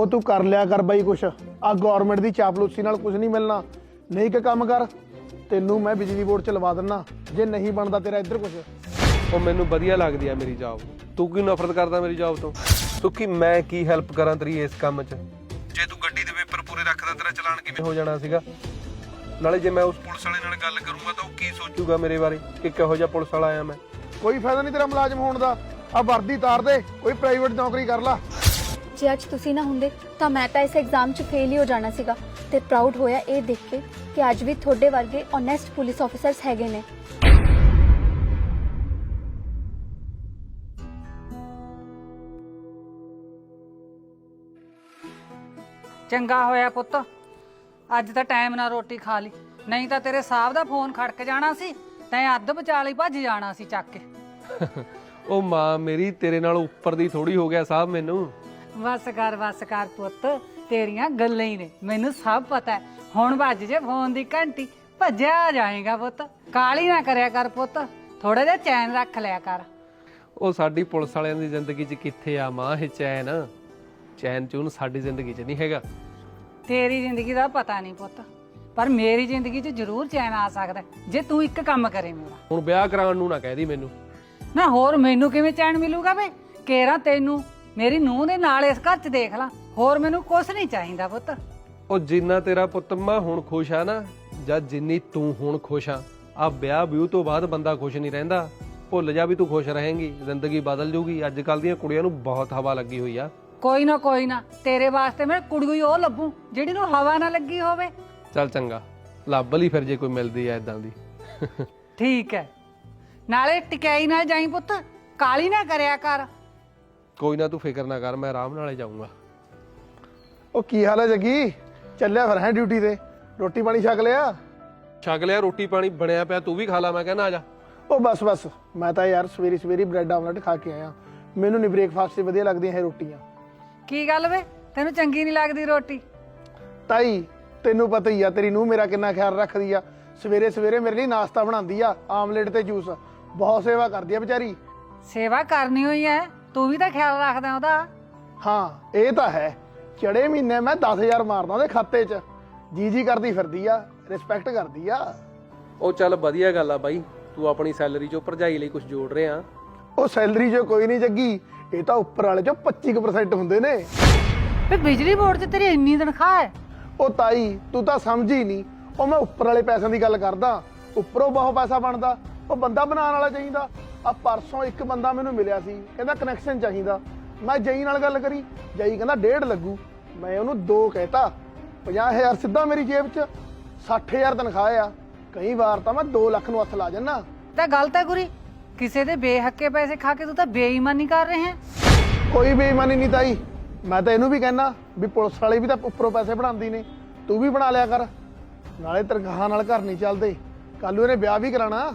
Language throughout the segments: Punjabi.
ਉਹ ਤੂੰ ਕਰ ਲਿਆ ਕਰ ਬਾਈ ਕੁਛ। ਆ ਗਵਰਨਮੈਂਟ ਦੀ ਚਾਪਲੂਸੀ ਨਾਲ ਕੁਝ ਨਹੀਂ ਮਿਲਣਾ। ਨਹੀਂ ਕਿ ਕੰਮ ਕਰ ਤੈਨੂੰ ਮੈਂ ਬਿਜਲੀ ਬੋਰਡ ਚ ਲਵਾ ਦਿੰਨਾ। ਜੇ ਨਹੀਂ ਬਣਦਾ ਤੇਰਾ ਇੱਧਰ ਕੁਛ। ਉਹ ਮੈਨੂੰ ਵਧੀਆ ਲੱਗਦੀ ਆ ਮੇਰੀ ਜੌਬ ਤੂੰ ਕੀ ਨਫ਼ਰਤ ਕਰਦਾ ਮੇਰੀ ਜੌਬ ਤੋਂ? ਤੂੰ ਕੀ ਮੈਂ ਕੀ ਹੈਲਪ ਕਰਾਂ ਤੇਰੀ ਇਸ ਕੰਮ 'ਚ? ਜੇ ਤੂੰ ਗੱਡੀ ਦੇ ਪੇਪਰ ਪੂਰੇ ਰੱਖਦਾ ਤੇਰਾ ਚਲਾਨ ਕਿਵੇਂ ਹੋ ਜਾਣਾ ਸੀਗਾ? ਨਾਲੇ ਜੇ ਮੈਂ ਉਸ ਪੁਲਿਸ ਵਾਲੇ ਨਾਲ ਗੱਲ ਕਰੂੰਗਾ ਤਾਂ ਉਹ ਕੀ ਸੋਚੂਗਾ ਮੇਰੇ ਬਾਰੇ? ਕਿ ਕਿਹੋ ਜਿਹਾ ਪੁਲਿਸ ਵਾਲਾ ਆਇਆ ਮੈਂ? ਕੋਈ ਫਾਇਦਾ ਨਹੀਂ ਤੇਰਾ ਮੁਲਾਜ਼ਮ ਹੋਣ ਦਾ। ਆ ਵਰਦੀ ਤਾਰ ਦੇ ਕੋਈ ਪ੍ਰਾਈਵੇਟ ਨੌਕਰੀ ਕਰ ਲਾ। ਜੇ ਅੱਜ ਤੁਸੀਂ ਨਾ ਹੁੰਦੇ ਤਾਂ ਮੈਂ ਤਾਂ ਇਸ ਐਗਜ਼ਾਮ 'ਚ ਫੇਲ ਹੀ ਹੋ ਜਾਣਾ ਸੀਗਾ। ਤੇ ਪ੍ਰਾਊਡ ਹੋਇਆ ਇਹ ਦੇਖ ਕੇ ਕਿ ਅੱਜ ਵੀ ਤੁਹਾਡੇ ਵਰਗੇ ਓਨੈਸਟ ਪੁਲਿਸ ਆਫੀਸਰਸ ਹੈਗੇ ਨੇ। ਚੰਗਾ ਹੋਇਆ ਪੁੱਤ। ਅੱਜ ਤਾਂ ਟਾਈਮ ਨਾਲ ਰੋਟੀ ਖਾ ਲਈ। ਨਹੀਂ ਤਾਂ ਤੇਰੇ ਸਾਹਿਬ ਦਾ ਫੋਨ ਖੜਕ ਜਾਣਾ ਸੀ ਤੈਂ ਅੱਧ ਵਿਚਾਲੇ ਭੱਜ ਜਾਣਾ ਸੀ ਚੱਕ ਕੇ। ਉਹ ਮਾਂ ਮੇਰੀ ਤੇਰੇ ਨਾਲ ਉੱਪਰ ਦੀ ਥੋੜੀ ਹੋ ਗਿਆ ਸਾਹਿਬ ਮੈਨੂੰ। ਬਸ ਕਰ ਬਸ ਕਰ ਪੁੱਤ ਤੇਰੀਆਂ ਗੱਲਾਂ ਹੀ ਨੇ। ਮੈਨੂੰ ਸਭ ਪਤਾ ਹੈ। ਹੁਣ ਵੱਜ ਜੇ ਫੋਨ ਦੀ ਘੰਟੀ। ਭੱਜਿਆ ਜਾਏਗਾ ਪੁੱਤ। ਕਾਲੀ ਨਾ ਕਰਿਆ ਕਰ ਪੁੱਤ। ਥੋੜਾ ਜਿਹਾ ਚੈਨ ਰੱਖ ਲਿਆ ਕਰ। ਉਹ ਸਾਡੀ ਪੁਲਿਸ ਵਾਲਿਆਂ ਦੀ ਜ਼ਿੰਦਗੀ 'ਚ ਕਿੱਥੇ ਆ ਮਾਂ ਇਹ ਚੈਨ? ਚੈਨ ਚੂਨ ਸਾਡੀ ਜ਼ਿੰਦਗੀ 'ਚ ਨਹੀਂ ਹੈਗਾ। ਤੇਰੀ ਜ਼ਿੰਦਗੀ ਦਾ ਪਤਾ ਨਹੀਂ ਪੁੱਤ। ਪਰ ਮੇਰੀ ਜ਼ਿੰਦਗੀ 'ਚ ਜ਼ਰੂਰ ਚੈਨ ਆ ਸਕਦਾ ਹੈ, ਜੇ ਤੂੰ ਇੱਕ ਕੰਮ ਕਰੇ ਮੇਰਾ। ਹੁਣ ਵਿਆਹ ਕਰਾਉਣ ਨੂੰ ਨਾ ਕਹਿ ਦੀ ਮੈਨੂੰ। ਨਾ ਹੋਰ ਮੈਨੂੰ ਕਿਵੇਂ ਚੈਨ ਮਿਲੂਗਾ ਵੇ ਕੇਰਾ ਤੈਨੂੰ। ਮੇਰੀ ਨੂੰਹ ਦੇ ਨਾਲ ਇਸ ਘਰ 'ਚ ਦੇਖ ਲਾ। ਹੋਰ ਮੈਨੂੰ ਕੁਝ ਨਹੀਂ ਚਾਹੀਦਾ ਪੁੱਤ। ਉਹ ਜਿੰਨਾ ਤੇਰਾ ਪੁੱਤ ਮਾਂ ਹੁਣ ਖੁਸ਼ ਆ ਨਾ ਜਾਂ ਜਿੰਨੀ ਤੂੰ ਹੁਣ ਖੁਸ਼ ਆ ਆ ਵਿਆਹ ਵਿਊ ਤੋਂ ਬਾਅਦ ਬੰਦਾ ਖੁਸ਼ ਨਹੀਂ ਰਹਿੰਦਾ। ਭੁੱਲ ਜਾ ਵੀ ਤੂੰ ਖੁਸ਼ ਰਹੇਂਗੀ ਜ਼ਿੰਦਗੀ ਬਦਲ ਜੂਗੀ। ਅੱਜ ਕੱਲ ਦੀਆਂ ਕੁੜੀਆਂ ਨੂੰ ਬਹੁਤ ਹਵਾ ਲੱਗੀ ਹੋਈ ਆ। ਕੋਈ ਨਾ ਕੋਈ ਨਾ ਤੇਰੇ ਵਾਸਤੇ ਮੈਂ ਕੁੜੀ ਹੀ ਉਹ ਲੱਭੂ ਜਿਹੜੀ ਨੂੰ ਹਵਾ ਨਾ ਲੱਗੀ ਹੋਵੇ। ਚੱਲ ਚੰਗਾ ਲੱਭ ਲਈ ਫਿਰ ਜੇ ਕੋਈ ਮਿਲਦੀ ਆ ਇਦਾਂ ਦੀ। ਠੀਕ ਹੈ। ਨਾਲੇ ਟਿਕਾਈ ਨਾਲ ਜਾਈ ਪੁੱਤ ਕਾਲੀ ਨਾ ਕਰਿਆ ਕਰ। ਕੋਈ ਨਾ ਤੂੰ ਫਿਕਰ ਨਾ ਕਰ ਮੈਂ ਆਰਾਮ ਨਾਲੇ ਜਾਊਂਗਾ। ਉਹ ਕੀ ਹਾਲ ਹੈ ਜੱਗੀ? ਚੱਲਿਆ ਫਿਰ ਹੈ ਡਿਊਟੀ ਤੇ। ਰੋਟੀ ਪਾਣੀ ਛਕ ਲਿਆ? ਛਕ ਲਿਆ ਰੋਟੀ ਪਾਣੀ ਬਣਿਆ ਪਿਆ ਤੂੰ ਵੀ ਖਾ ਲਾ ਮੈਂ ਕਹਿੰਦਾ ਆ ਜਾ। ਉਹ ਬਸ ਬਸ। ਮੈਂ ਤਾਂ ਯਾਰ ਸਵੇਰੀ ਸਵੇਰੀ ਬ੍ਰੈਡ ਆਮਲੇਟ ਖਾ ਕੇ ਆਇਆ। ਮੈਨੂੰ ਨਹੀਂ ਬ੍ਰੇਕਫਾਸਟ 'ਚ ਵਧੀਆ ਲੱਗਦੀਆਂ ਇਹ ਰੋਟੀਆਂ। ਕੀ ਗੱਲ ਵੇ? ਤੈਨੂੰ ਚੰਗੀ ਨਹੀਂ ਲੱਗਦੀ ਰੋਟੀ? ਤਾਈ ਤੈਨੂੰ ਪਤਾ ਹੀ ਆ ਤੇਰੀ ਨੂੰ ਮੇਰਾ ਕਿੰਨਾ ਖਿਆਲ ਰੱਖਦੀ ਆ। ਸਵੇਰੇ ਸਵੇਰੇ ਮੇਰੇ ਲਈ ਨਾਸ਼ਤਾ ਬਣਾਉਂਦੀ ਆ ਆਮਲੇਟ ਤੇ ਜੂਸ। ਬਹੁਤ ਸੇਵਾ ਕਰਦੀ ਆ ਵਿਚਾਰੀ। ਸੇਵਾ ਕਰਨੀ ਹੋਈ ਐ? ਤੂੰ ਵੀ ਤਾਂ ਖਿਆਲ ਰੱਖਦਾ ਉਹਦਾ? ਹਾਂ ਇਹ ਤਾਂ ਹੈ। ਚੜੇ ਮਹੀਨੇ ਮੈਂ 10000 ਮਾਰਦਾ ਉਹਦੇ ਖਾਤੇ 'ਚ। ਜੀ ਜੀ ਕਰਦੀ ਫਿਰਦੀ ਆ ਰਿਸਪੈਕਟ ਕਰਦੀ ਆ। ਉਹ ਚੱਲ ਵਧੀਆ ਗੱਲ ਆ ਬਾਈ। ਤੂੰ ਆਪਣੀ ਸੈਲਰੀ ਚੋਂ ਭਰਜਾਈ ਲਈ ਕੁਝ ਜੋੜ ਰਿਹਾ। ਉਹ ਸੈਲਰੀ 'ਚ ਕੋਈ ਨਹੀਂ ਜੱਗੀ। ਇਹ ਤਾਂ ਉੱਪਰ ਵਾਲੇ 'ਚ 25% ਹੁੰਦੇ ਨੇ। ਵੇ ਬਿਜਲੀ ਬੋਰਡ 'ਚ ਤੇਰੀ ਇੰਨੀ ਤਨਖਾਹ ਹੈ? ਉਹ ਤਾਈ ਤੂੰ ਤਾਂ ਸਮਝੀ ਨਹੀਂ। ਉਹ ਮੈਂ ਉੱਪਰ ਵਾਲੇ ਪੈਸਿਆਂ ਦੀ ਗੱਲ ਕਰਦਾ। ਉੱਪਰੋਂ ਬਹੁਤ ਪੈਸਾ ਬਣਦਾ। ਉਹ ਬੰਦਾ ਬਣਾਉਣ ਵਾਲਾ ਚਾਹੀਦਾ। ਆ ਪਰਸੋਂ ਇੱਕ ਬੰਦਾ ਮੈਨੂੰ ਮਿਲਿਆ ਸੀ ਕਹਿੰਦਾ ਕਨੈਕਸ਼ਨ ਚਾਹੀਦਾ। ਮੈਂ ਜਈ ਨਾਲ ਗੱਲ ਕਰੀ ਜਈ ਕਹਿੰਦਾ ਡੇਢ ਲੱਗੂ। ਮੈਂ ਉਹਨੂੰ ਦੋ ਕਹਿਤਾ 50000 ਸਿੱਧਾ ਮੇਰੀ ਜੇਬ 'ਚ 60000 ਤਨਖਾਹ ਆ। ਕਈ ਵਾਰ ਤਾਂ ਮੈਂ 2 ਲੱਖ ਨੂੰ ਹੱਥ ਲਾ ਜੰਨਾ ਤਾਂ ਗਲਤ ਹੈ ਗੁਰੀ ਕਿਸੇ ਦੇ ਬੇਹੱਕੇ ਪੈਸੇ ਖਾ ਕੇ ਤੂੰ ਤਾਂ ਬੇਈਮਾਨੀ ਕਰ ਰਹੇ ਹੈ। ਕੋਈ ਬੇਈਮਾਨੀ ਨਹੀਂ ਤਾਈ। ਮੈਂ ਤਾਂ ਇਹਨੂੰ ਵੀ ਕਹਿਣਾ ਵੀ ਪੁਲਿਸ ਵਾਲੇ ਵੀ ਤਾਂ ਉੱਪਰੋਂ ਪੈਸੇ ਬਣਾਉਂਦੀ ਨੇ। ਤੂੰ ਵੀ ਬਣਾ ਲਿਆ ਕਰ। ਨਾਲੇ ਤਨਖਾਹ ਨਾਲ ਘਰ ਨਹੀਂ ਚੱਲਦੇ। ਕੱਲ ਨੂੰ ਇਹਨੇ ਵਿਆਹ ਵੀ ਕਰਾਣਾ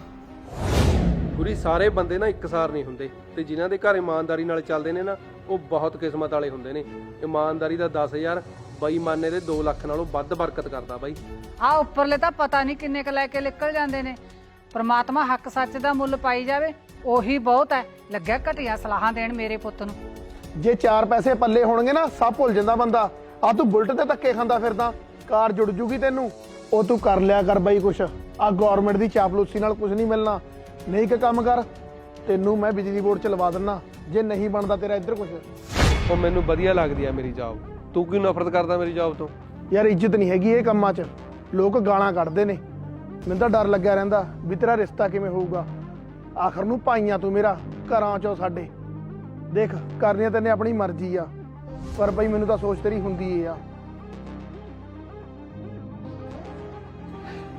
ਗੁਰੀ ਸਾਰੇ ਬੰਦੇ ਨਾ ਇੱਕਸਾਰ ਨਹੀਂ ਹੁੰਦੇ ਤੇ ਜਿਨ੍ਹਾਂ ਦੇ ਘਰ ਇਮਾਨਦਾਰੀ ਨਾਲ ਚੱਲਦੇ ਨੇ ਨਾ ਉਹ ਬਹੁਤ ਕਿਸਮਤ ਵਾਲੇ ਹੁੰਦੇ ਨੇ। ਇਮਾਨਦਾਰੀ ਦਾ 10000 ਬੇਈਮਾਨੇ ਦੇ 2 ਲੱਖ ਨਾਲੋਂ ਵੱਧ ਬਰਕਤ ਕਰਦਾ ਬਾਈ। ਆ ਉੱਪਰਲੇ ਤਾਂ ਪਤਾ ਨਹੀਂ ਕਿੰਨੇ ਕ ਲੈ ਕੇ ਨਿਕਲ ਜਾਂਦੇ ਨੇ। ਪ੍ਰਮਾਤਮਾ ਹੱਕ ਸੱਚ ਦਾ ਮੁੱਲ ਪਾਈ ਜਾਵੇ ਉਹੀ ਬਹੁਤ ਹੈ। ਲੱਗਿਆ ਘਟੀਆਂ ਸਲਾਹਾਂ ਦੇਣ ਮੇਰੇ ਪੁੱਤ ਨੂੰ। ਜੇ ਚਾਰ ਪੈਸੇ ਪੱਲੇ ਹੋਣਗੇ ਨਾ ਸਭ ਭੁੱਲ ਜਾਂਦਾ ਬੰਦਾ। ਆ ਤੂੰ ਬੁਲਟ ਤੇ ਧੱਕੇ ਖਾਂਦਾ ਫਿਰਦਾ ਕਾਰ ਜੁੜ ਜੂਗੀ ਤੈਨੂੰ। ਉਹ ਤੂੰ ਕਰ ਲਿਆ ਕਰ ਬਾਈ ਕੁਛ। ਆ ਗਵਰਨਮੈਂਟ ਦੀ ਚਾਪਲੂਸੀ ਨਾਲ ਕੁਝ ਨਹੀਂ ਮਿਲਣਾ। ਨਹੀਂ ਕਿ ਕੰਮ ਕਰ ਤੈਨੂੰ ਮੈਂ ਬਿਜਲੀ ਬੋਰਡ ਚ ਲਵਾ ਦਿੰਨਾ ਜੇ ਨਹੀਂ ਬਣਦਾ ਤੇਰਾ ਇੱਧਰ ਕੁਛ। ਉਹ ਮੈਨੂੰ ਵਧੀਆ ਲੱਗਦੀ ਆ ਮੇਰੀ ਜੌਬ ਤੂੰ ਕੀ ਨਫ਼ਰਤ ਕਰਦਾ ਮੇਰੀ ਜੌਬ ਤੋਂ? ਯਾਰ ਇੱਜ਼ਤ ਨਹੀਂ ਹੈਗੀ ਇਹ ਕੰਮਾਂ 'ਚ। ਲੋਕ ਗਾਲਾਂ ਕੱਢਦੇ ਨੇ। ਮੈਨੂੰ ਤਾਂ ਡਰ ਲੱਗਿਆ ਰਹਿੰਦਾ ਵੀ ਤੇਰਾ ਰਿਸ਼ਤਾ ਕਿਵੇਂ ਹੋਊਗਾ। ਆਖਰ ਨੂੰ ਭਾਈਆਂ ਤੂੰ ਮੇਰਾ ਘਰਾਂ 'ਚੋਂ ਸਾਡੇ। ਦੇਖ ਕਰਨੀ ਤੈਨੇ ਆਪਣੀ ਮਰਜ਼ੀ ਆ। ਪਰ ਬਈ ਮੈਨੂੰ ਤਾਂ ਸੋਚ ਤੇਰੀ ਹੁੰਦੀ ਏ ਆ।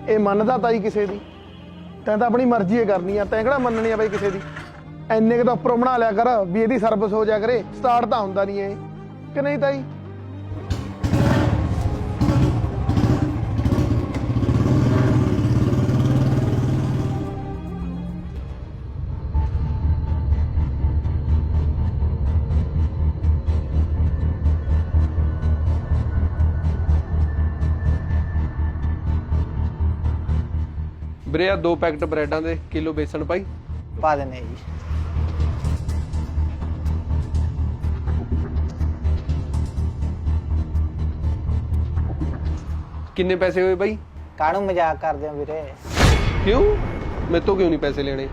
ਇਹ ਮੰਨਦਾ ਤਾਈ ਕਿਸੇ ਦੀ। ਤੈਂ ਤਾਂ ਆਪਣੀ ਮਰਜ਼ੀ ਏ ਕਰਨੀ ਆ, ਤੈਂ ਕਿਹੜਾ ਮੰਨਣੀ ਆ ਬਈ ਕਿਸੇ ਦੀ? ਐਨੇ ਕੁ ਤਾਂ ਉੱਪਰੋਂ ਬਣਾ ਲਿਆ ਕਰ ਵੀ ਇਹਦੀ ਸਰਵਿਸ ਹੋ ਜਾ ਕਰੇ ਸਟਾਰਟ ਤਾਂ ਹੁੰਦਾ ਨਹੀਂ ਇਹ। ਕਿ ਨਹੀਂ ਤਾਈ? ਵੀਰੇ ਆ ਦੋ ਪੈਕਟ ਬ੍ਰੈਡਾਂ ਦੇ ਕਿਲੋ ਬੇਸਣ ਪਾਈ। ਪਾ ਆ ਜੀ। ਕਿੰਨੇ ਪੈਸੇ ਹੋਏ ਬਾਈ? ਕਾਹਨੂੰ ਮਜ਼ਾਕ ਕਰਦੇ ਹੋ ਵੀਰੇ? ਕਿਉਂ? ਤੋਂ ਕਿਉਂ ਨਹੀਂ ਪੈਸੇ ਲੈਣੇ?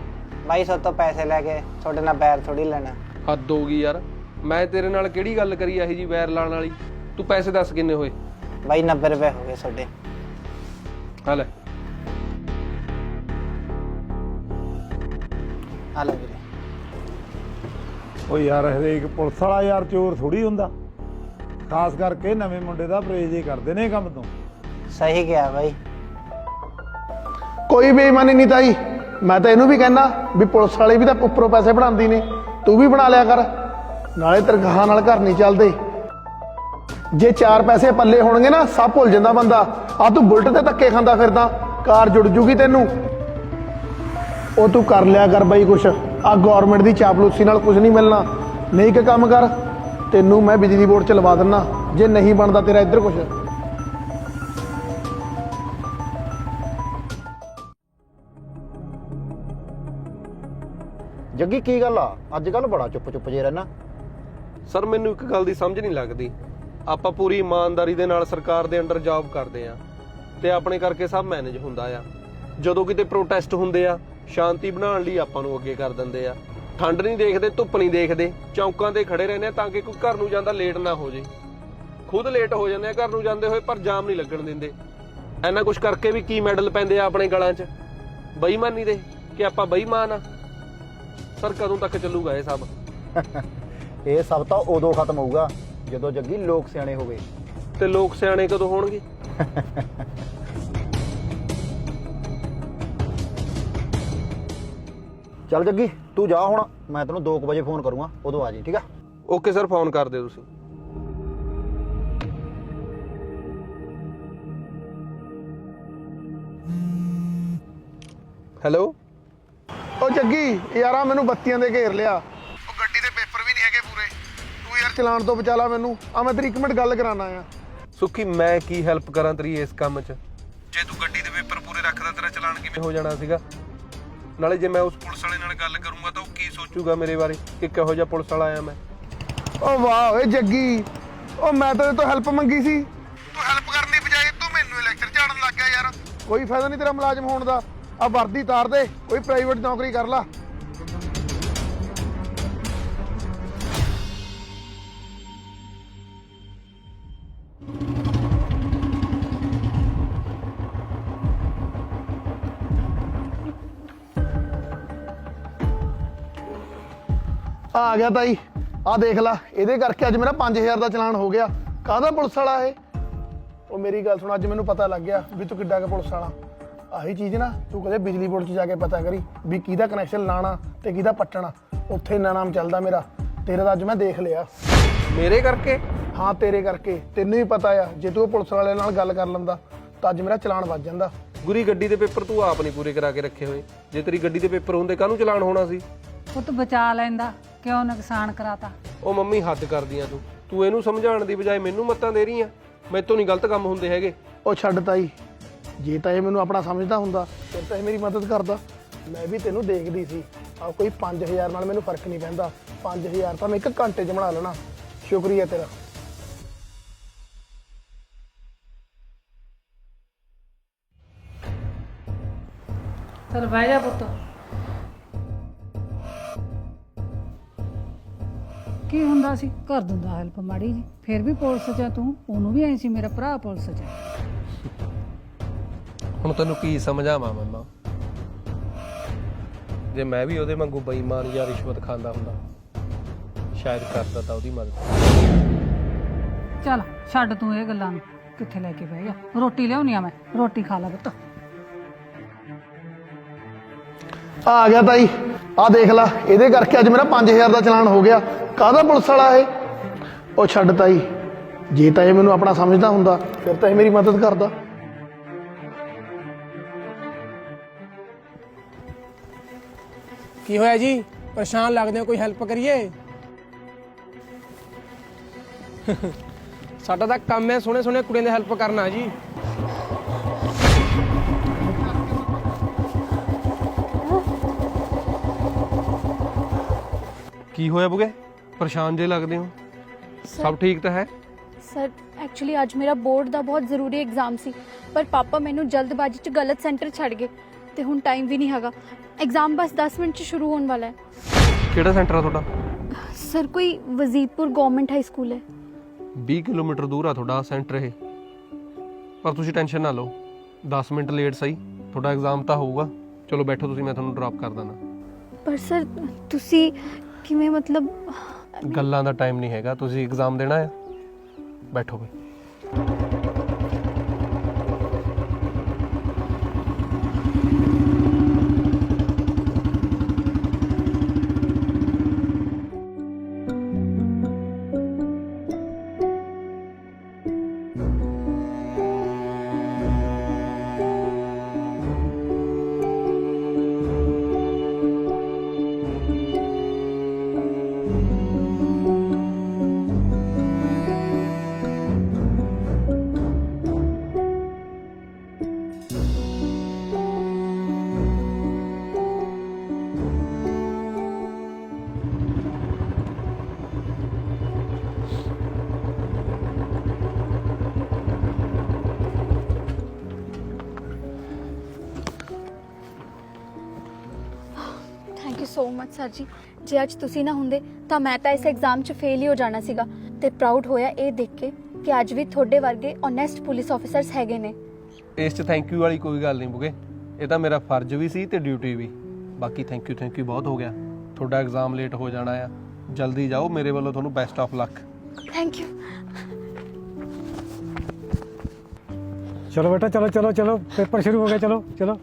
ਬਾਈ ਸੋ ਤੋਂ ਪੈਸੇ ਲੈ ਕੇ ਤੁਹਾਡੇ ਨਾਲ ਬੈਰ ਥੋੜੀ ਲੈਣਾ। ਹੱਦ ਹੋ ਗਈ ਯਾਰ। ਮੈਂ ਤੇਰੇ ਨਾਲ ਕਿਹੜੀ ਗੱਲ ਕਰੀ ਇਹੀ ਜੀ ਵੈਰ ਲਾਣ ਵਾਲੀ? ਤੂੰ ਪੈਸੇ ਦੱਸ ਕਿੰਨੇ ਹੋਏ? ਬਾਈ 90 ਰੁਪਏ ਹੋ ਗਏ ਤੁਹਾਡੇ। ਆ ਲੈ ਵੀਰੇ। ਉਹ ਯਾਰ ਹਰੇਕ ਪੁਲਿਸ ਵਾਲਾ ਯਾਰ ਚੋਰ ਥੋੜੀ ਹੁੰਦਾ। ਖਾਸ ਕਰਕੇ ਨਵੇਂ ਮੁੰਡੇ ਦਾ ਪ੍ਰੇਜ ਹੀ ਕਰਦੇ ਨੇ ਇਹ ਕੰਮ ਤੋਂ। ਸਹੀ ਗਿਆ ਬਾਈ। ਕੋਈ ਬੇਈਮਾਨੀ ਨਹੀਂ ਤਾਈ। ਮੈਂ ਤਾਂ ਇਹਨੂੰ ਵੀ ਕਹਿੰਦਾ ਵੀ ਪੁਲਿਸ ਵਾਲੇ ਵੀ ਤਾਂ ਉੱਪਰੋਂ ਪੈਸੇ ਬਣਾਉਂਦੀ ਨੇ। ਤੂੰ ਵੀ ਬਣਾ ਲਿਆ ਕਰ। ਨਾਲੇ ਤਰਗਾਹਾਂ ਨਾਲ ਘਰ ਨਹੀਂ ਚੱਲਦੇ। ਜੇ ਚਾਰ ਪੈਸੇ ਪੱਲੇ ਹੋਣਗੇ ਨਾ ਸਭ ਭੁੱਲ ਜਾਂਦਾ ਬੰਦਾ। ਆ ਤੂੰ ਬੁਲਟ ਤੇ ਧੱਕੇ ਖਾਂਦਾ ਫਿਰਦਾ। ਕਾਰ ਜੁੜ ਜੂਗੀ ਤੈਨੂੰ। ਉਹ ਤੂੰ ਕਰ ਲਿਆ ਕਰ ਬਾਈ ਕੁਛ। ਆ ਗਵਰਨਮੈਂਟ ਦੀ ਚਾਪਲੂਸੀ ਨਾਲ ਕੁਝ ਨਹੀਂ ਮਿਲਣਾ। ਨਹੀਂ ਕਿ ਕੰਮ ਕਰ, ਤੈਨੂੰ ਮੈਂ ਬਿਜਲੀ ਬੋਰਡ ਚ ਲਵਾ ਦਿੰਨਾ। ਜੇ ਨਹੀਂ ਬਣਦਾ ਤੇਰਾ ਇੱਧਰ ਕੁਛ। ਜੱਗੀ, ਕੀ ਗੱਲ ਆ? ਅੱਜ ਕੱਲ ਬੜਾ ਚੁੱਪ ਚੁੱਪ ਜੇ ਰਹਿਣਾ ਸਰ, ਮੈਨੂੰ ਇੱਕ ਗੱਲ ਦੀ ਸਮਝ ਨਹੀਂ ਲੱਗਦੀ। ਆਪਾਂ ਪੂਰੀ ਇਮਾਨਦਾਰੀ ਦੇ ਨਾਲ ਸਰਕਾਰ ਦੇ ਅੰਡਰ ਜੌਬ ਕਰਦੇ ਆ ਤੇ ਆਪਣੇ ਕਰਕੇ ਸਭ ਮੈਨੇਜ ਹੁੰਦਾ ਆ। ਜਦੋਂ ਕਿਤੇ ਪ੍ਰੋਟੈਸਟ ਹੁੰਦੇ ਆ ਸ਼ਾਂਤੀ ਬਣਾਉਣ ਲਈ ਆਪਾਂ ਨੂੰ ਅੱਗੇ ਕਰ ਦਿੰਦੇ ਆ। ਠੰਡ ਨਹੀਂ ਦੇਖਦੇ ਧੁੱਪ ਨਹੀਂ ਦੇਖਦੇ ਚੌਂਕਾਂ ਤੇ ਖੜੇ ਰਹਿੰਦੇ ਆ ਤਾਂ ਕਿ ਕੋਈ ਘਰ ਨੂੰ ਜਾਂਦਾ ਲੇਟ ਨਾ ਹੋ ਜੇ। ਖੁਦ ਲੇਟ ਹੋ ਜਾਂਦੇ ਆ ਘਰ ਨੂੰ ਜਾਂਦੇ ਹੋਏ ਪਰ ਜਾਮ ਨਹੀਂ ਲੱਗਣ ਦਿੰਦੇ। ਐਨਾ ਕੁਝ ਕਰਕੇ ਵੀ ਕੀ ਮੈਡਲ ਪੈਂਦੇ ਆ ਆਪਣੇ ਗਲਾਂ 'ਚ? ਬੇਈਮਾਨੀ ਦੇ ਕਿ ਆਪਾਂ ਬੇਈਮਾਨ ਆ? ਸਰ ਕਦੋਂ ਤੱਕ ਚੱਲੂਗਾ ਇਹ ਸਭ? ਇਹ ਸਭ ਤਾਂ ਉਦੋਂ ਖਤਮ ਹੋਊਗਾ ਜਦੋਂ ਜੱਗੀ ਲੋਕ ਸਿਆਣੇ ਹੋ ਗਏ ਤੇ ਲੋਕ ਸਿਆਣੇ ਕਦੋਂ ਹੋਣਗੇ? ਚੱਲ ਜੱਗੀ ਤੂੰ ਜਾ ਹੁਣ ਮੈਂ ਤੈਨੂੰ 2 ਵਜੇ ਫੋਨ ਕਰੂੰਗਾ ਉਦੋਂ ਆ ਜੀ ਠੀਕ ਆ? ਓਕੇ ਸਰ ਫੋਨ ਕਰ ਦਿਓ ਤੁਸੀਂ। ਹੈਲੋ? ਉਹ ਜੱਗੀ ਯਾਰਾ ਮੈਨੂੰ ਬੱਤੀਆਂ ਦੇ ਘੇਰ ਲਿਆ। ਉਹ ਗੱਡੀ ਦੇ ਪੇਪਰ ਵੀ ਨਹੀਂ ਹੈਗੇ ਪੂਰੇ। ਤੂੰ ਯਾਰ ਚਲਾਨ ਤੋਂ ਬਚਾ ਲਾ ਮੈਨੂੰ। ਆ ਮੈਂ ਤੇਰੀ ਇੱਕ ਮਿੰਟ ਗੱਲ ਕਰਾਣਾ ਆ। ਸੁਖੀ ਮੈਂ ਕੀ ਹੈਲਪ ਕਰਾਂ ਤੇਰੀ ਇਸ ਕੰਮ 'ਚ? ਜੇ ਤੂੰ ਗੱਡੀ ਦੇ ਪੇਪਰ ਪੂਰੇ ਰੱਖਦਾ ਤੇਰਾ ਚਲਾਨ ਕਿਵੇਂ ਹੋ ਜਾਣਾ ਸੀਗਾ? ਨਾਲੇ ਜੇ ਮੈਂ ਉਸ ਪੁਲਿਸ ਵਾਲੇ ਨਾਲ ਗੱਲ ਕਰੂੰਗਾ ਤਾਂ ਉਹ ਕੀ ਸੋਚੂਗਾ ਮੇਰੇ ਬਾਰੇ? ਕਿ ਕਿਹੋ ਜਿਹਾ ਪੁਲਿਸ ਵਾਲਾ ਆਇਆ ਮੈਂ? ਓ ਵਾਹ ਓਏ ਜੱਗੀ ਉਹ ਮੈਂ ਤਾਂ ਤੇਰੇ ਤੋਂ ਹੈਲਪ ਮੰਗੀ ਸੀ। ਤੂੰ ਹੈਲਪ ਕਰਨ ਦੀ ਬਜਾਏ ਤੂੰ ਮੈਨੂੰ ਲੈਕਚਰ ਝਾੜਨ ਲੱਗ ਗਿਆ ਯਾਰ। ਕੋਈ ਫਾਇਦਾ ਨਹੀਂ ਤੇਰਾ ਮੁਲਾਜ਼ਮ ਹੋਣ ਦਾ। ਆ ਵਰਦੀ ਤਾਰ ਦੇ ਕੋਈ ਪ੍ਰਾਈਵੇਟ ਨੌਕਰੀ ਕਰ ਲਾ। ਆ ਗਿਆ ਤਾਈ ਆ ਦੇਖ ਲੈ ਇਹਦੇ ਕਰਕੇ ਅੱਜ ਮੇਰਾ 5000 ਦਾ ਚਲਾਨ ਹੋ ਗਿਆ। ਕਾਹਦਾ ਪੁਲਿਸ ਵਾਲਾ ਇਹ? ਉਹ ਮੇਰੀ ਗੱਲ ਸੁਣ ਅੱਜ ਮੈਨੂੰ ਪਤਾ ਲੱਗ ਗਿਆ ਵੀ ਤੂੰ ਕਿੱਡਾ ਕੁ ਪੁਲਿਸ ਵਾਲਾ। ਆਹੀ ਚੀਜ਼ ਨਾ ਤੂੰ ਕਦੇ ਬਿਜਲੀ ਬੋਰਡ 'ਚ ਜਾ ਕੇ ਪਤਾ ਕਰੀ ਵੀ ਕਿਹਦਾ ਕਨੈਕਸ਼ਨ ਲਾਣਾ ਤੇ ਕਿਹਦਾ ਪੱਟਣਾ। ਉੱਥੇ ਇੰਨਾ ਨਾਮ ਚੱਲਦਾ ਮੇਰਾ। ਤੇਰਾ ਤਾਂ ਅੱਜ ਮੈਂ ਦੇਖ ਲਿਆ। ਮੇਰੇ ਕਰਕੇ? ਹਾਂ ਤੇਰੇ ਕਰਕੇ। ਤੈਨੂੰ ਵੀ ਪਤਾ ਆ ਜੇ ਤੂੰ ਉਹ ਪੁਲਿਸ ਵਾਲੇ ਨਾਲ ਗੱਲ ਕਰ ਲੈਂਦਾ ਤਾਂ ਅੱਜ ਮੇਰਾ ਚਲਾਨ ਵੱਜ ਜਾਂਦਾ। ਗੁਰੀ ਗੱਡੀ ਦੇ ਪੇਪਰ ਤੂੰ ਆਪ ਨਹੀਂ ਪੂਰੇ ਕਰਾ ਕੇ ਰੱਖੇ ਹੋਏ। ਜੇ ਤੇਰੀ ਗੱਡੀ ਦੇ ਪੇਪਰ ਹੁੰਦੇ ਕਾਹਨੂੰ ਚਲਾਨ ਹੋਣਾ ਸੀ? ਪੁੱਤ ਬਚਾ ਲੈਂਦਾ ਕਿਉਂ ਨੁਕਸਾਨ ਕਰਾਤਾ? ਉਹ ਮੰਮੀ ਹੱਦ ਕਰਦੀਆਂ ਤੂੰ। ਤੂੰ ਇਹਨੂੰ ਸਮਝਾਉਣ ਦੀ ਬਜਾਏ ਮੈਨੂੰ ਮੱਤਾਂ ਦੇ ਰਹੀ ਆ। ਮੈਥੋਂ ਨਹੀਂ ਗਲਤ ਕੰਮ ਹੁੰਦੇ ਹੈਗੇ। ਉਹ ਛੱਡ ਤਾਈ ਜੇ ਤਾਂ ਇਹ ਮੈਨੂੰ ਆਪਣਾ ਸਮਝਦਾ ਹੁੰਦਾ ਫਿਰ ਤਾਂ ਇਹ ਮੇਰੀ ਮਦਦ ਕਰਦਾ। ਮੈਂ ਵੀ ਤੈਨੂੰ ਦੇਖਦੀ ਸੀ। ਆ ਕੋਈ 5000 ਨਾਲ ਮੈਨੂੰ ਫ਼ਰਕ ਨਹੀਂ ਪੈਂਦਾ। 5000 ਤਾਂ ਮੈਂ ਇੱਕ ਘੰਟੇ 'ਚ ਬਣਾ ਲੈਣਾ। ਸ਼ੁਕਰੀਆ ਤੇਰਾ। ਚਲ ਬਹਿ ਜਾ ਪੁੱਤ। ਕੀ ਹੁੰਦਾ ਸੀ? ਕਰ ਦਿੰਦਾ ਹੈਲਪ ਮਾੜੀ ਜੀ। ਫਿਰ ਵੀ ਪੁਲਿਸ 'ਚ ਆ ਤੂੰ? ਉਹਨੂੰ ਵੀ ਐਂ ਸੀ ਮੇਰਾ ਭਰਾ ਪੁਲਿਸ 'ਚ ਆ। ਹੁਣ ਤੈਨੂੰ ਕੀ ਸਮਝਾਵਾਂ ਮੰਮਾ? ਜੇ ਮੈਂ ਵੀ ਉਹਦੇ ਵਾਂਗੂ ਬੇਈਮਾਨ ਜਾਂ ਰਿਸ਼ਵਤ ਖਾਂਦਾ ਹੁੰਦਾ ਸ਼ਾਇਦ ਕਰਦਾ ਤਾਂ ਉਹਦੀ ਮਦਦ। ਚੱਲ ਛੱਡ ਤੂੰ ਇਹ ਗੱਲਾਂ ਨੂੰ। ਕਿੱਥੇ ਲੈ ਕੇ ਬਹਿ ਜਾ ਰੋਟੀ ਲਿਆਉਣੀ ਆ ਮੈਂ। ਰੋਟੀ ਖਾ ਲੈ ਪੁੱਤ। ਆ ਗਿਆ ਤਾਈ। ਆ ਦੇਖ ਲੈ, ਇਹਦੇ ਕਰਕੇ ਅੱਜ ਮੇਰਾ 5000 ਦਾ ਚਲਾਨ ਹੋ ਗਿਆ। ਕਾਹਦਾ ਪੁਲਿਸ ਵਾਲਾ ਇਹ? ਉਹ ਛੱਡ ਤਾਈ। ਜੇ ਤਾਂ ਇਹ ਮੈਨੂੰ ਆਪਣਾ ਸਮਝਦਾ ਹੁੰਦਾ, ਫਿਰ ਤਾਂ ਇਹ ਮੇਰੀ ਮਦਦ ਕਰਦਾ। ਕੀ ਹੋਇਆ ਜੀ? ਪਰੇਸ਼ਾਨ ਲੱਗਦੇ ਹੋ, ਕੋਈ ਹੈਲਪ ਕਰੀਏ? ਸਾਡਾ ਤਾਂ ਕੰਮ ਹੈ ਸੋਹਣੇ ਸੋਹਣੇ ਕੁੜੀਆਂ ਦੀ ਹੈਲਪ ਕਰਨਾ ਜੀ। ਕੀ ਹੋਇਆ ਬੁਗੇ? ਪਰੇਸ਼ਾਨ ਜੇ ਲੱਗਦੇ ਹੋ? ਸਭ ਠੀਕ ਤਾਂ ਹੈ? ਸਰ ਐਕਚੁਅਲੀ ਅੱਜ ਮੇਰਾ ਬੋਰਡ ਦਾ ਬਹੁਤ ਜ਼ਰੂਰੀ ਐਗਜ਼ਾਮ ਸੀ ਪਰ ਪਾਪਾ ਮੈਨੂੰ ਜਲਦਬਾਜ਼ੀ 'ਚ ਗਲਤ ਸੈਂਟਰ ਛੱਡ ਗਏ ਤੇ ਹੁਣ ਟਾਈਮ ਵੀ ਨਹੀਂ ਹੈਗਾ। ਐਗਜ਼ਾਮ ਬਸ 10 ਮਿੰਟ 'ਚ ਸ਼ੁਰੂ ਹੋਣ ਵਾਲਾ ਹੈ। ਕਿਹੜਾ ਸੈਂਟਰ ਆ ਤੁਹਾਡਾ? ਸਰ ਕੋਈ ਵਜ਼ੀਦਪੁਰ ਗਵਰਨਮੈਂਟ ਹਾਈ ਸਕੂਲ ਹੈ। 20 ਕਿਲੋਮੀਟਰ ਦੂਰ ਆ ਤੁਹਾਡਾ ਸੈਂਟਰ ਇਹ। ਪਰ ਤੁਸੀਂ ਟੈਨਸ਼ਨ ਨਾ ਲਓ 10 ਮਿੰਟ ਲੇਟ ਸਹੀ ਤੁਹਾਡਾ ਐਗਜ਼ਾਮ ਤਾਂ ਹੋਊਗਾ। ਚਲੋ ਬੈਠੋ ਤੁਸੀਂ ਮੈਂ ਤੁਹਾਨੂੰ ਡ੍ਰੌਪ ਕਰ ਦਾਂ ਪਰ ਸਰ ਤੁਸੀਂ ਕਿਵੇਂ ਮਤਲਬ? ਗੱਲਾਂ ਦਾ ਟਾਈਮ ਨਹੀਂ ਹੈਗਾ ਤੁਸੀਂ ਐਗਜ਼ਾਮ ਦੇਣਾ ਹੈ ਬੈਠੋ ਬਈ। ਸੋ ਮਚ ਸਰ ਜੀ ਜੇ ਅੱਜ ਤੁਸੀਂ ਨਾ ਹੁੰਦੇ ਤਾਂ ਮੈਂ ਤਾਂ ਇਸ ਐਗਜ਼ਾਮ 'ਚ ਫੇਲ ਹੀ ਹੋ ਜਾਣਾ ਸੀਗਾ ਤੇ ਪ੍ਰਾਊਡ ਹੋਇਆ ਇਹ ਦੇਖ ਕੇ ਕਿ ਅੱਜ ਵੀ ਤੁਹਾਡੇ ਵਰਗੇ ਓਨੈਸਟ ਪੁਲਿਸ ਆਫੀਸਰਸ ਹੈਗੇ ਨੇ। ਇਸ 'ਚ ਥੈਂਕ ਯੂ ਵਾਲੀ ਕੋਈ ਗੱਲ ਨਹੀਂ ਬੁਗੇ। ਇਹ ਤਾਂ ਮੇਰਾ ਫਰਜ਼ ਵੀ ਸੀ ਤੇ ਡਿਊਟੀ ਵੀ। ਬਾਕੀ ਥੈਂਕ ਯੂ ਥੈਂਕ ਯੂ ਬਹੁਤ ਹੋ ਗਿਆ। ਤੁਹਾਡਾ ਐਗਜ਼ਾਮ ਲੇਟ ਹੋ ਜਾਣਾ ਆ। ਜਲਦੀ ਜਾਓ ਮੇਰੇ ਵੱਲੋਂ ਤੁਹਾਨੂੰ best of luck thank you ਚਲੋ ਬੇਟਾ ਚਲੋ ਚਲੋ ਚਲੋ। ਪੇਪਰ ਸ਼ੁਰੂ ਹੋ ਗਿਆ ਚਲੋ ਚਲੋ।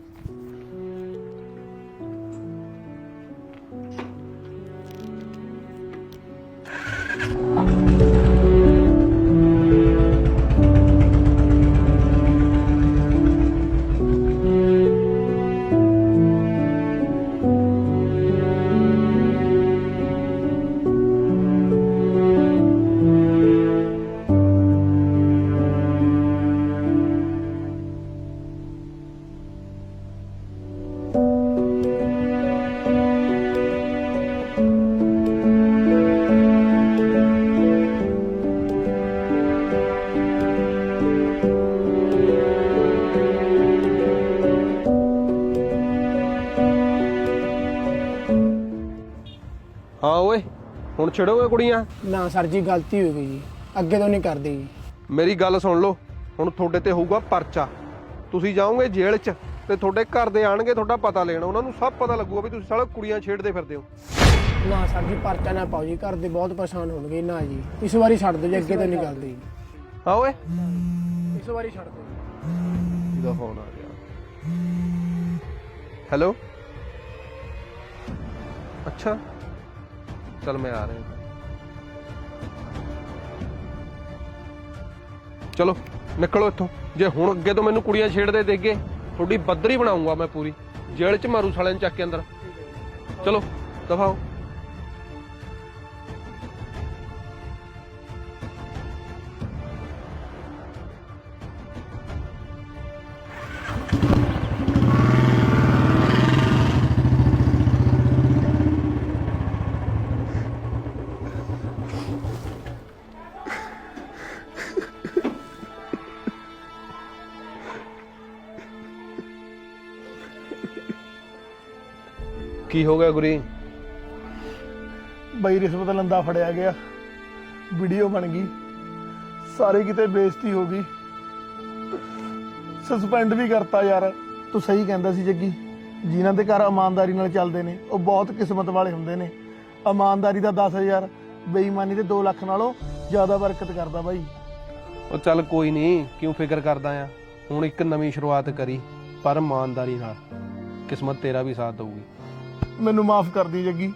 ਹੁਣ ਛਿੜੋਗੇ ਕੁੜੀਆਂ? ਨਾ ਸਰ ਜੀ ਗਲਤੀ ਹੋ ਗਈ ਜੀ। ਅੱਗੇ ਤੋਂ ਨਹੀਂ ਕਰਦੇ ਜੀ। ਮੇਰੀ ਗੱਲ ਸੁਣ ਲਓ। ਹੁਣ ਤੁਹਾਡੇ ਤੇ ਹੋਊਗਾ ਪਰਚਾ। ਤੁਸੀਂ ਜਾਓਗੇ ਜੇਲ੍ਹ 'ਚ ਤੇ ਤੁਹਾਡੇ ਘਰ ਦੇ ਆਣਗੇ ਤੁਹਾਡਾ ਪਤਾ ਲੈਣ। ਉਹਨਾਂ ਨੂੰ ਸਭ ਪਤਾ ਲੱਗੂਗਾ ਵੀ ਤੁਸੀਂ ਸਾਲੇ ਕੁੜੀਆਂ ਛੇੜਦੇ ਫਿਰਦੇ ਹੋ। ਨਾ ਸਰ ਜੀ ਪਰਚਾ ਨਾ ਪਾਓ ਜੀ। ਘਰ ਦੇ ਬਹੁਤ ਪਰੇਸ਼ਾਨ ਹੋਣਗੇ। ਨਾ ਜੀ। ਇਸ ਵਾਰੀ ਛੱਡ ਦਿਓ ਜੀ ਅੱਗੇ ਤੋਂ ਨਹੀਂ ਕਰਦੇ ਜੀ। ਹਾਂ ਓਏ। ਇਸ ਵਾਰੀ ਛੱਡ ਦਿਓ ਇਹਦਾ ਫੋਨ ਆ ਗਿਆ। ਹੈਲੋ ਅੱਛਾ। ਚਲ ਮੈਂ ਆ ਰਿਹਾ। ਚਲੋ, ਨਿਕਲੋ ਇੱਥੋਂ। ਜੇ ਹੁਣ ਅੱਗੇ ਤੋਂ ਮੈਨੂੰ ਕੁੜੀਆਂ ਛੇੜਦੇ ਦੇਖਗੇ ਤੁਹਾਡੀ ਬੱਦਰੀ ਬਣਾਉਂਗਾ ਮੈਂ ਪੂਰੀ। ਜੇਲ੍ਹ 'ਚ ਮਾਰੂ ਸਾਲਿਆਂ ਨੂੰ ਚੱਕ ਕੇ ਅੰਦਰ। ਚਲੋ ਦਫਾਓ ਕੀ ਹੋ ਗਿਆ ਗੁਰੀ? ਬਈ ਰਿਸ਼ਵਤ ਲੰਦਾ ਫੜਿਆ ਗਿਆ। ਵੀਡੀਓ ਬਣ ਗਈ। ਸਾਰੇ ਕਿਤੇ ਬੇਇੱਜ਼ਤੀ ਹੋ ਗਈ। ਸਸਪੈਂਡ ਵੀ ਕਰਤਾ ਯਾਰ। ਤੂੰ ਸਹੀ ਕਹਿੰਦਾ ਸੀ ਜੱਗੀ। ਜਿਨ੍ਹਾਂ ਦੇ ਘਰ ਇਮਾਨਦਾਰੀ ਨਾਲ ਚੱਲਦੇ ਨੇ ਉਹ ਬਹੁਤ ਕਿਸਮਤ ਵਾਲੇ ਹੁੰਦੇ ਨੇ। ਇਮਾਨਦਾਰੀ ਦਾ 10000 ਬੇਈਮਾਨੀ ਦੇ 2 ਲੱਖ ਨਾਲੋਂ ਜ਼ਿਆਦਾ ਬਰਕਤ ਕਰਦਾ ਬਾਈ। ਉਹ ਚੱਲ ਕੋਈ ਨਹੀਂ ਕਿਉਂ ਫਿਕਰ ਕਰਦਾ ਆ? ਹੁਣ ਇੱਕ ਨਵੀਂ ਸ਼ੁਰੂਆਤ ਕਰੀ ਪਰ ਇਮਾਨਦਾਰੀ ਨਾਲ। ਕਿਸਮਤ ਤੇਰਾ ਵੀ ਸਾਥ ਦਊਗੀ। ਮੈਨੂੰ ਮਾਫ ਕਰ ਦੀ ਜੱਗੀ।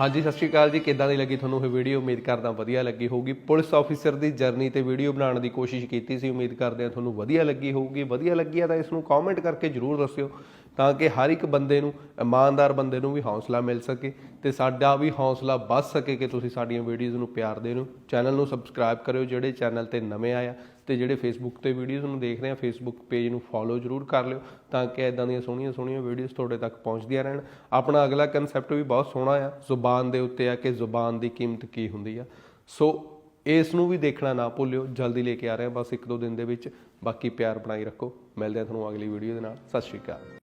ਹਾਂਜੀ, ਸਤਿ ਸ਼੍ਰੀ ਅਕਾਲ ਜੀ। ਕਿੱਦਾਂ ਦੀ ਲੱਗੀ ਤੁਹਾਨੂੰ ਇਹ ਵੀਡੀਓ? ਉਮੀਦ ਕਰਦਾ ਵਧੀਆ ਲੱਗੀ ਹੋਊਗੀ। ਪੁਲਿਸ ਆਫੀਸਰ ਦੀ ਜਰਨੀ ਤੇ ਵੀਡੀਓ ਬਣਾਉਣ ਦੀ ਕੋਸ਼ਿਸ਼ ਕੀਤੀ ਸੀ। ਉਮੀਦ ਕਰਦੇ ਹਾਂ ਤੁਹਾਨੂੰ ਵਧੀਆ ਲੱਗੀ ਹੋਊਗੀ। ਵਧੀਆ ਲੱਗੀ ਆ ਤਾਂ ਇਸ ਨੂੰ ਕਮੈਂਟ ਕਰਕੇ ਜਰੂਰ ਦੱਸਿਓ, ਤਾਂ ਕਿ ਹਰ ਇੱਕ ਬੰਦੇ ਨੂੰ, ਇਮਾਨਦਾਰ ਬੰਦੇ ਨੂੰ ਵੀ ਹੌਸਲਾ ਮਿਲ ਸਕੇ ਤੇ ਸਾਡਾ ਵੀ ਹੌਸਲਾ ਵੱਧ ਸਕੇ ਕਿ ਤੁਸੀਂ ਸਾਡੀਆਂ ਵੀਡੀਓਜ਼ ਨੂੰ ਪਿਆਰ ਦੇ ਨੂੰ ਚੈਨਲ ਨੂੰ ਸਬਸਕ੍ਰਾਈਬ ਕਰਿਓ, ਜਿਹੜੇ ਚੈਨਲ ਤੇ ਨਵੇਂ ਆਇਆ ਤੇ ਜਿਹੜੇ ਫੇਸਬੁੱਕ ਤੇ ਵੀਡੀਓਜ਼ ਨੂੰ ਦੇਖ ਰਹੇ ਆ ਫੇਸਬੁੱਕ ਪੇਜ ਨੂੰ ਫੋਲੋ ਜ਼ਰੂਰ ਕਰ ਲਿਓ ਤਾਂ ਕਿ ਇਦਾਂ ਦੀਆਂ ਸੋਹਣੀਆਂ ਸੋਹਣੀਆਂ ਵੀਡੀਓਜ਼ ਤੁਹਾਡੇ ਤੱਕ ਪਹੁੰਚਦੀਆਂ ਰਹਿਣ। ਆਪਣਾ ਅਗਲਾ ਕਨਸੈਪਟ ਵੀ ਬਹੁਤ ਸੋਹਣਾ ਆ, ਜ਼ੁਬਾਨ ਦੇ ਉੱਤੇ ਆ ਕਿ ਜ਼ੁਬਾਨ ਦੀ ਕੀਮਤ ਕੀ ਹੁੰਦੀ ਆ। ਸੋ ਇਸ ਨੂੰ ਵੀ ਦੇਖਣਾ ਨਾ ਭੁੱਲਿਓ, ਜਲਦੀ ਲੈ ਕੇ ਆ ਰਹੇ ਹਾਂ ਬਸ ਇੱਕ ਦੋ ਦਿਨ ਦੇ ਵਿੱਚ। ਬਾਕੀ ਪਿਆਰ ਬਣਾਈ ਰੱਖੋ। ਮਿਲਦੇ ਹਾਂ ਤੁਹਾਨੂੰ ਅਗਲੀ ਵੀਡੀਓ ਦੇ ਨਾਲ। ਸਤਿ ਸ਼੍ਰੀ ਅਕਾਲ।